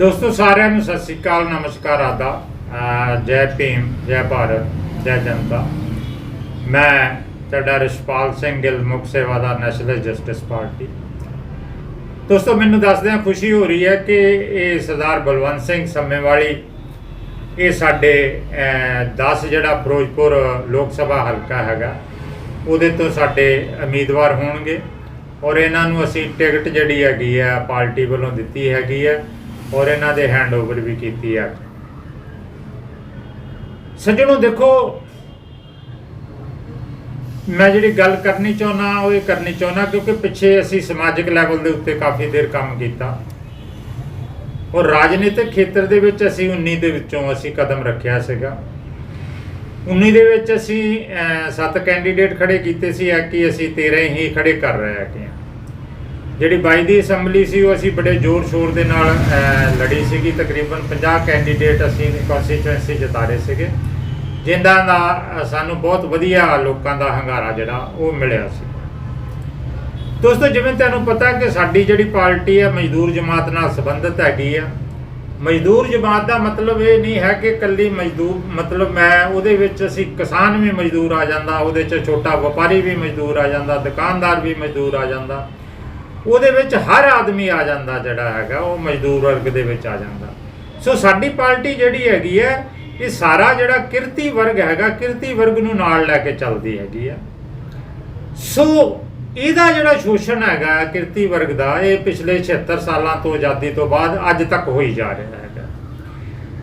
ਦੋਸਤੋ, ਸਾਰਿਆਂ ਨੂੰ ਸਤਿ ਸ੍ਰੀ ਅਕਾਲ, ਨਮਸਕਾਰ ਆਦਾ ਜੈ ਭੀਮ, ਜੈ ਭਾਰਤ, ਜੈ ਜਨਤਾ। ਮੈਂ ਤੁਹਾਡਾ ਰਿਸ਼ਪਾਲ ਸਿੰਘ ਗਿੱਲ, ਮੁੱਖ ਸੇਵਾਦਾਰ ਨੈਸ਼ਨਲ ਜਸਟਿਸ ਪਾਰਟੀ। ਦੋਸਤੋ, ਮੈਨੂੰ ਦੱਸਦਿਆਂ ਖੁਸ਼ੀ ਹੋ ਰਹੀ ਹੈ ਕਿ ਇਹ ਸਰਦਾਰ ਬਲਵੰਤ ਸਿੰਘ ਸੰਮੇਵਾਲੀ, ਇਹ ਸਾਡੇ 10 ਜਿਹੜਾ ਫਿਰੋਜ਼ਪੁਰ ਲੋਕ ਸਭਾ ਹਲਕਾ ਹੈਗਾ, ਉਹਦੇ ਤੋਂ ਸਾਡੇ ਉਮੀਦਵਾਰ ਹੋਣਗੇ। ਔਰ ਇਹਨਾਂ ਨੂੰ ਅਸੀਂ ਟਿਕਟ ਜਿਹੜੀ ਹੈਗੀ ਆ ਪਾਰਟੀ ਵੱਲੋਂ ਦਿੱਤੀ ਹੈਗੀ ਹੈ। ਔਰ ਇਹਨਾਂ ਦੇ ਹੈਂਡਓਵਰ ਵੀ ਕੀਤੀ ਹੈ ਸੱਜਣੋ, ਦੇਖੋ, ਮੈਂ ਜਿਹੜੀ ਗੱਲ ਕਰਨੀ ਚਾਹੁੰਦਾ ਉਹ ਇਹ ਕਰਨੀ ਚਾਹੁੰਦਾ ਕਿਉਂਕਿ ਪਿੱਛੇ ਅਸੀਂ ਸਮਾਜਿਕ ਲੈਵਲ ਦੇ ਉੱਤੇ ਕਾਫੀ ਦੇਰ ਕੰਮ ਕੀਤਾ। ਔਰ ਰਾਜਨੀਤਿਕ ਖੇਤਰ ਦੇ ਵਿੱਚ ਅਸੀਂ 19 ਦੇ ਵਿੱਚੋਂ ਅਸੀਂ ਕਦਮ ਰੱਖਿਆ ਸੀਗਾ। 19 ਦੇ ਵਿੱਚ ਅਸੀਂ ਸੱਤ ਕੈਂਡੀਡੇਟ ਖੜੇ ਕੀਤੇ ਸੀ ਐਕੀ ਅਸੀਂ 13 ਹੀ ਖੜੇ ਕਰ ਰਹੇ ਹੈਗੇ ਹਾਂ। ਜਿਹੜੀ 22 ਦੀ ਅਸੈਂਬਲੀ ਸੀ, ਉਹ ਅਸੀਂ ਬੜੇ ਜ਼ੋਰ ਸ਼ੋਰ ਦੇ ਨਾਲ ਲੜੀ ਸੀਗੀ। ਤਕਰੀਬਨ 50 ਕੈਂਡੀਡੇਟ ਅਸੀਂ ਕਨਸਟੀਚੁਐਂਸੀ ਜਿਤਾਰੇ ਸੀਗੇ। ਜਿਨ੍ਹਾਂ ਦਾ ਸਾਨੂੰ ਬਹੁਤ ਵਧੀਆ ਲੋਕਾਂ ਦਾ ਹੰਗਾਰਾ ਜਿਹੜਾ, ਉਹ ਮਿਲਿਆ ਸੀ। ਦੋਸਤੋ, ਜਿਵੇਂ ਤੁਹਾਨੂੰ ਪਤਾ ਕਿ ਸਾਡੀ ਜਿਹੜੀ ਪਾਰਟੀ ਹੈ ਮਜ਼ਦੂਰ ਜਮਾਤ ਨਾਲ ਸੰਬੰਧਿਤ ਹੈਗੀ ਆ। ਮਜ਼ਦੂਰ ਜਮਾਤ ਦਾ ਮਤਲਬ ਇਹ ਨਹੀਂ ਹੈ ਕਿ ਕੱਲੀ ਮਜ਼ਦੂਰ, ਮਤਲਬ ਮੈਂ ਉਹਦੇ ਵਿੱਚ ਅਸੀਂ ਕਿਸਾਨ ਵੀ ਮਜ਼ਦੂਰ ਆ ਜਾਂਦਾ, ਉਹਦੇ 'ਚ ਛੋਟਾ ਵਪਾਰੀ ਵੀ ਮਜ਼ਦੂਰ ਆ ਜਾਂਦਾ, ਦੁਕਾਨਦਾਰ ਵੀ ਮਜ਼ਦੂਰ ਆ ਜਾਂਦਾ। ਉਹਦੇ ਵਿੱਚ ਹਰ ਆਦਮੀ ਆ ਜਾਂਦਾ ਜਿਹੜਾ ਹੈਗਾ, ਉਹ ਮਜ਼ਦੂਰ ਵਰਗ ਦੇ ਵਿੱਚ ਆ ਜਾਂਦਾ। ਸੋ ਸਾਡੀ ਪਾਰਟੀ ਜਿਹੜੀ ਹੈਗੀ ਹੈ, ਇਹ ਸਾਰਾ ਜਿਹੜਾ ਕਿਰਤੀ ਵਰਗ ਹੈਗਾ, ਕਿਰਤੀ ਵਰਗ ਨੂੰ ਨਾਲ ਲੈ ਕੇ ਚੱਲਦੀ ਹੈਗੀ ਆ ਸੋ ਇਹਦਾ ਜਿਹੜਾ ਸ਼ੋਸ਼ਣ ਹੈਗਾ ਕਿਰਤੀ ਵਰਗ ਦਾ, ਇਹ ਪਿਛਲੇ 76 ਸਾਲਾਂ ਤੋਂ ਆਜ਼ਾਦੀ ਤੋਂ ਬਾਅਦ ਅੱਜ ਤੱਕ ਹੋਈ ਜਾ ਰਿਹਾ ਹੈਗਾ।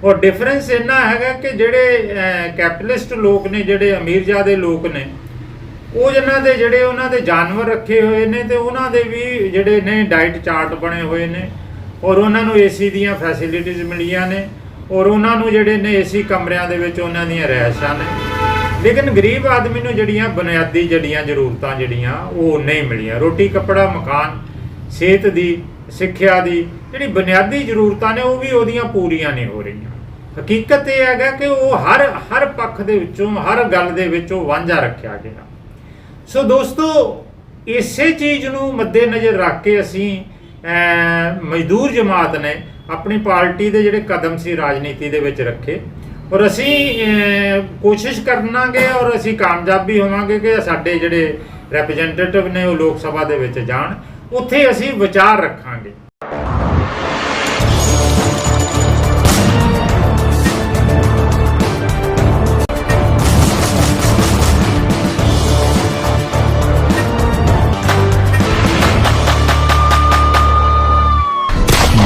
ਔਰ ਡਿਫਰੈਂਸ ਇੰਨਾ ਹੈਗਾ ਕਿ ਜਿਹੜੇ ਕੈਪੀਟਲਿਸਟ ਲੋਕ ਨੇ, ਜਿਹੜੇ ਅਮੀਰਜ਼ਾਦੇ ਲੋਕ ਨੇ ਉਹ ਜਿਨ੍ਹਾਂ ਦੇ ਜਿਹੜੇ ਉਹਨਾਂ ਦੇ ਜਾਨਵਰ ਰੱਖੇ ਹੋਏ ਨੇ ਤੇ ਉਹਨਾਂ ਦੇ ਵੀ ਜਿਹੜੇ ਨੇ ਡਾਈਟ ਚਾਰਟ ਬਣੇ ਹੋਏ ਨੇ ਔਰ ਉਹਨਾਂ ਨੂੰ ਏਸੀ ਦੀਆਂ ਫੈਸਿਲਿਟੀਆਂ ਮਿਲੀਆਂ ਨੇ ਔਰ ਉਹਨਾਂ ਨੂੰ ਜਿਹੜੇ ਨੇ ਏਸੀ ਕਮਰਿਆਂ ਦੇ ਵਿੱਚ ਉਹਨਾਂ ਦੀਆਂ ਰਹਿائشਾਂ ਨੇ। ਲੇਕਿਨ ਗਰੀਬ ਆਦਮੀ ਨੂੰ ਜਿਹੜੀਆਂ ਬੁਨਿਆਦੀ ਜੜੀਆਂ ਜ਼ਰੂਰਤਾਂ ਜਿਹੜੀਆਂ ਉਹ ਨਹੀਂ ਮਿਲੀਆਂ। ਰੋਟੀ, ਕੱਪੜਾ, ਮਕਾਨ, ਸਿਹਤ ਦੀ, ਸਿੱਖਿਆ ਦੀ ਜਿਹੜੀ ਬੁਨਿਆਦੀ ਜ਼ਰੂਰਤਾਂ ਨੇ ਉਹ ਵੀ ਉਹਦੀਆਂ ਪੂਰੀਆਂ ਨਹੀਂ ਹੋ ਰਹੀਆਂ। ਹਕੀਕਤ ਇਹ ਹੈਗਾ ਕਿ ਉਹ ਹਰ ਹਰ ਪੱਖ ਦੇ ਵਿੱਚੋਂ, ਹਰ ਗੱਲ ਦੇ ਵਿੱਚੋਂ ਵਾਂਝਾ ਰੱਖਿਆ ਗਿਆ। ਸੋ ਦੋਸਤੋ, ਇਸੇ ਚੀਜ਼ ਨੂੰ ਮੱਦੇਨਜ਼ਰ ਰੱਖ ਕੇ ਅਸੀਂ ਮਜ਼ਦੂਰ ਜਮਾਤ ਨੇ ਆਪਣੀ ਪਾਰਟੀ ਦੇ ਜਿਹੜੇ ਕਦਮ ਸੀ ਰਾਜਨੀਤੀ ਦੇ ਵਿੱਚ ਰੱਖੇ। ਔਰ ਅਸੀਂ ਕੋਸ਼ਿਸ਼ ਕਰਨਾਗੇ ਔਰ ਅਸੀਂ ਕਾਮਯਾਬ ਵੀ ਹੋਵਾਂਗੇ ਕਿ ਸਾਡੇ ਜਿਹੜੇ ਰਿਪਰੈਜ਼ੈਂਟੇਟਿਵ ਨੇ ਉਹ ਲੋਕ ਸਭਾ ਦੇ ਵਿੱਚ ਜਾਣ। ਉੱਥੇ ਅਸੀਂ ਵਿਚਾਰ ਰੱਖਾਂਗੇ।